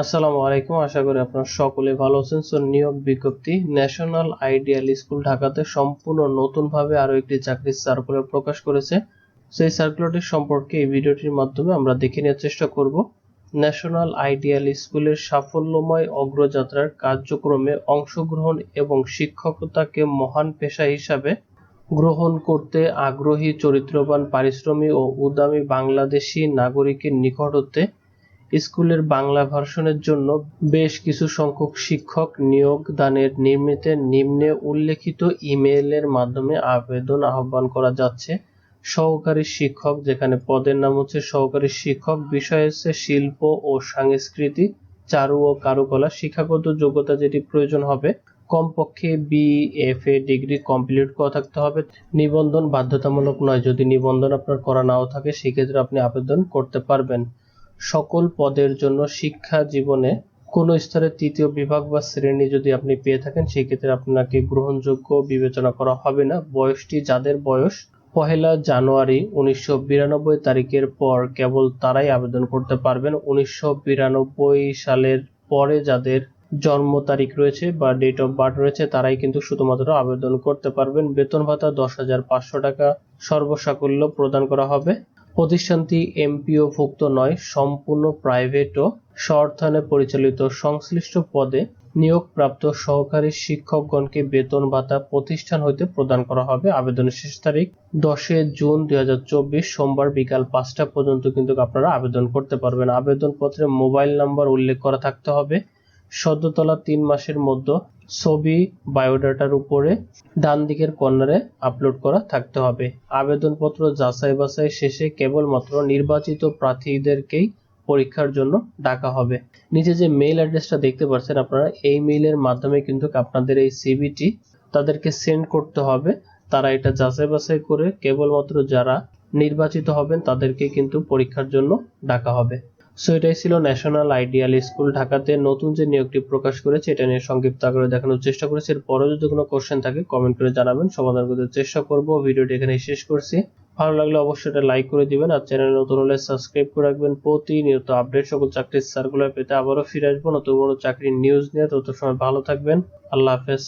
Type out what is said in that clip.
আসসালামু আলাইকুম। আশা করি আপনারা সকলে ভালো আছেন। সো, নিয়োগ বিজ্ঞপ্তি ন্যাশনাল আইডিয়াল স্কুল ঢাকাতে সম্পূর্ণ নতুনভাবে আরও একটি চাকরির সার্কুলার প্রকাশ করেছে। সেই সার্কুলারটি সম্পর্কে এই ভিডিওটির মাধ্যমে আমরা দেখে নেওয়ার চেষ্টা করব। ন্যাশনাল আইডিয়াল স্কুলের সাফল্যময় অগ্রযাত্রার কার্যক্রমে অংশগ্রহণ এবং শিক্ষকতাকে মহান পেশা হিসাবে গ্রহণ করতে আগ্রহী চরিত্রবান, পারিশ্রমিক ও উদ্যমী বাংলাদেশি নাগরিকের নিকট হতে স্কুলের বাংলা ভার্সনের জন্য বেশ কিছু সংখ্যক শিক্ষক নিয়োগ দানের নিমিত্তে নিম্নে উল্লেখিত ইমেইলের মাধ্যমে আবেদন আহ্বান করা যাচ্ছে। সহকারী শিক্ষক, যেখানে পদের নাম হচ্ছে সহকারী শিক্ষক, বিষয় হচ্ছে শিল্প ও সংস্কৃতি, চারু ও কারুকলা, শিক্ষাগত যোগ্যতা যেটি প্রয়োজন হবে। কমপক্ষে বিএফএ ডিগ্রি কমপ্লিট করা থাকতে হবে। নিবন্ধন বাধ্যতামূলক নয়, যদি নিবন্ধন আপনার করা নাও থাকে, সেক্ষেত্রে আপনি আবেদন করতে পারবেন। সকল পদের জন্য শিক্ষা জীবনে কোনো স্তরে তৃতীয় বিভাগ বা শ্রেণি যদি আপনি পেয়ে থাকেন সেই ক্ষেত্রে আপনাকে গ্রহণযোগ্য বিবেচনা করা হবে না। বয়সটি যাদের বয়স, পহেলা জানুয়ারি উনিশশো বিরানব্বই তারিখের পর কেবল তারাই আবেদন করতে পারবেন। উনিশশো বিরানব্বই সালের পরে যাদের জন্ম তারিখ রয়েছে বা ডেট অফ বার্থ রয়েছে, তারাই কিন্তু শুধুমাত্র আবেদন করতে পারবেন। বেতন ভাতা দশ হাজার পাঁচশো টাকা সর্বসাকুল্য প্রদান করা হবে। প্রতিষ্ঠানটি এমপিও ভুক্ত নয়, সম্পূর্ণ প্রাইভেট ও স্বঅর্থায়নে পরিচালিত। সংশ্লিষ্ট পদে নিয়োগপ্রাপ্ত সহকারী শিক্ষকগণকে বেতন ভাতা প্রতিষ্ঠান হইতে প্রদান করা হবে। আবেদনের শেষ তারিখ দশে জুন দুই হাজার চব্বিশ, সোমবার বিকাল পাঁচটা পর্যন্ত কিন্তু আপনারা আবেদন করতে পারবেন। আবেদনপত্রে মোবাইল নাম্বার উল্লেখ করা থাকতে হবে। সদ্যতলা তিন মাসের মধ্যে ছবি, বায়োডাটার উপরে ডান দিকের কর্নারে আপলোড করা থাকতে হবে। আবেদনপত্র যাচাই বাছাই শেষে কেবলমাত্র নির্বাচিত প্রার্থীদেরকেই পরীক্ষার জন্য ডাকা হবে। নিচে যে মেইল অ্যাড্রেসটা দেখতে পাচ্ছেন আপনারা, এই মেইলের মাধ্যমে কিন্তু আপনাদের এই সিভিটি তাদেরকে সেন্ড করতে হবে। তারা এটা যাচাই বাছাই করে কেবলমাত্র যারা নির্বাচিত হবেন তাদেরকে কিন্তু পরীক্ষার জন্য ডাকা হবে। সো এটাই ছিল ন্যাশনাল আইডিয়াল স্কুল ঢাকাতে নতুন যে নিয়োগটি প্রকাশ করেছে, এটা নিয়ে সংক্ষিপ্ত আকারে দেখানোর চেষ্টা করেছি। এরপরে যদি কোনো কোশ্চেন থাকে কমেন্ট করে জানাবেন। সমাধান করতে চেষ্টা করব। ভিডিওটি এখানে শেষ করছি। ভালো লাগলে অবশ্যই এটা লাইক করে দিবেন আর চ্যানেল নতুন হলে সাবস্ক্রাইব করে রাখবেন। প্রতিনিয়ত আপডেট সকল চাকরির সার্কুলার পেতে আবারও ফিরে আসব। নতুন কোনো চাকরির নিউজ নিয়ে তত সময় ভালো থাকবেন। আল্লাহ হাফেজ।